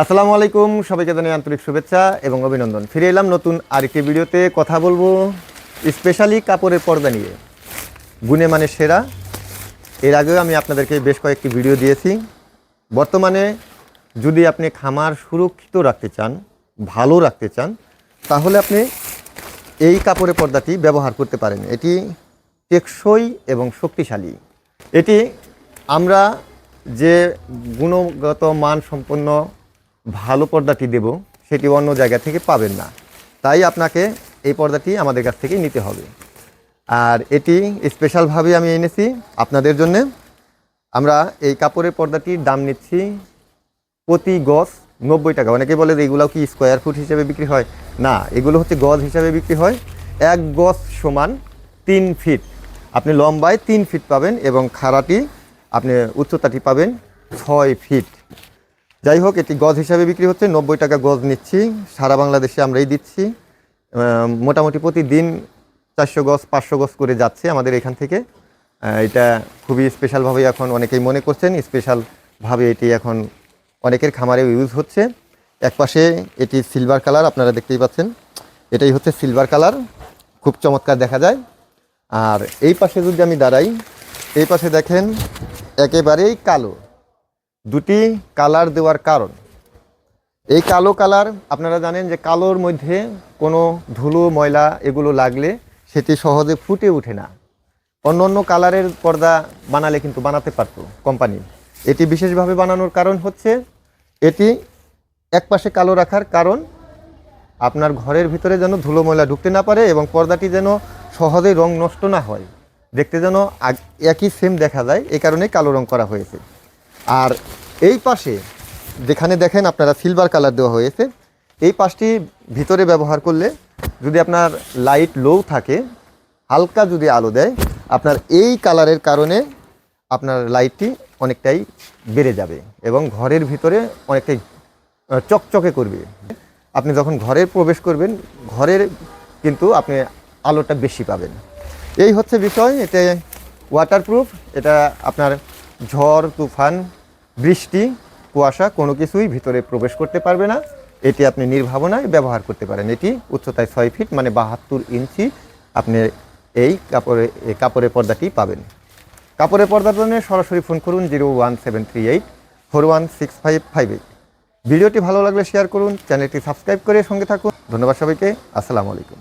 আসসালামু আলাইকুম, সবাইকে জানাই আন্তরিক শুভেচ্ছা এবং অভিনন্দন। ফিরে এলাম নতুন আরেকটি ভিডিওতে কথা বলব স্পেশালি কাপড়ের পর্দা নিয়ে। গুণে মানে সেরা। এর আগেও আমি আপনাদেরকে বেশ কয়েকটি ভিডিও দিয়েছি। বর্তমানে যদি আপনি খামার সুরক্ষিত রাখতে চান, ভালো রাখতে চান, তাহলে আপনি এই কাপড়ের পর্দাটি ব্যবহার করতে পারেন। এটি টেকসই এবং শক্তিশালী। এটি আমরা যে গুণগত মান সম্পন্ন ভালো পর্দাটি দেব, সেটি অন্য জায়গা থেকে পাবেন না। তাই আপনাকে এই পর্দাটি আমাদের কাছ থেকেই নিতে হবে। আর এটি স্পেশালভাবে আমি এনেছি আপনাদের জন্যে। আমরা এই কাপড়ের পর্দাটির দাম নিচ্ছি প্রতি গজ নব্বই টাকা। অনেকে বলে যে এগুলো কি স্কোয়ার ফুট হিসেবে বিক্রি হয়? না, এগুলো হচ্ছে গজ হিসাবে বিক্রি হয়। এক গজ সমান তিন ফিট আপনি লম্বায় তিন ফিট পাবেন এবং খাড়াটি, আপনি উচ্চতাটি পাবেন ছয় ফিট যাই হোক এটি গজ হিসাবে বিক্রি হচ্ছে। নব্বই টাকা গজ নিচ্ছি। সারা বাংলাদেশে আমরাই দিচ্ছি। মোটামুটি প্রতিদিন চারশো গজ, পাঁচশো গজ করে যাচ্ছে আমাদের এখান থেকে। এটা খুবই স্পেশালভাবে এখন অনেকেই মনে করছেন। স্পেশালভাবে এটি এখন অনেকের খামারে ইউজ হচ্ছে। এক পাশে এটি সিলভার কালার আপনারা দেখতেই পাচ্ছেন। এটাই হচ্ছে সিলভার কালার খুব চমৎকার দেখা যায়। আর এই পাশে যদি আমি দাঁড়াই, এই পাশে দেখেন, একেবারেই কালো। দুটি কালার দেওয়ার কারণ। এই কালো কালার আপনারা জানেন যে কালোর মধ্যে কোনো ধুলো, ময়লা এগুলো লাগলে সেটি সহজে ফুটে ওঠে না। অন্য অন্য কালারের পর্দা বানালে কিন্তু বানাতে পারতো কোম্পানি। এটি বিশেষভাবে বানানোর কারণ হচ্ছে এটি এক পাশে কালো রাখার কারণ আপনার ঘরের ভিতরে যেন ধুলো, ময়লা ঢুকতে না পারে এবং পর্দাটি যেন সহজে রং নষ্ট না হয়। দেখতে যেন একই সেম দেখা যায়, এই কারণে কালো রং করা হয়েছে। আর এই পাশে যেখানে দেখেন আপনারা সিলভার কালার দেওয়া হয়েছে, এই পাশটি ভিতরে ব্যবহার করলে যদি আপনার লাইট লো থাকে, হালকা যদি আলো দেয়, আপনার এই কালারের কারণে আপনার লাইটটি অনেকটাই বেড়ে যাবে এবং ঘরের ভিতরে অনেকটাই চকচকে করবে। আপনি যখন ঘরে প্রবেশ করবেন, ঘরের কিন্তু আপনি আলোটা বেশি পাবেন। এই হচ্ছে বিষয়, এতে ওয়াটারপ্রুফ এটা আপনার ঝড়, তুফান বৃষ্টি, কুয়াশা কোনো কিছুই ভিতরে প্রবেশ করতে পারবে না। এটি আপনি নির্ভাবনায় ব্যবহার করতে পারেন। এটি উচ্চতায় ছয় ফিট মানে বাহাত্তর ইঞ্চি আপনি এই কাপড়ে কাপড়ের পর্দাটি পাবেন। কাপড়ের পর্দার জন্য সরাসরি ফোন করুন zero one seven three eight four one six five five eight. ভিডিওটি ভালো লাগলে শেয়ার করুন, চ্যানেলটি সাবস্ক্রাইব করে সঙ্গে থাকুন। ধন্যবাদ সবাইকে। আসসালামু আলাইকুম।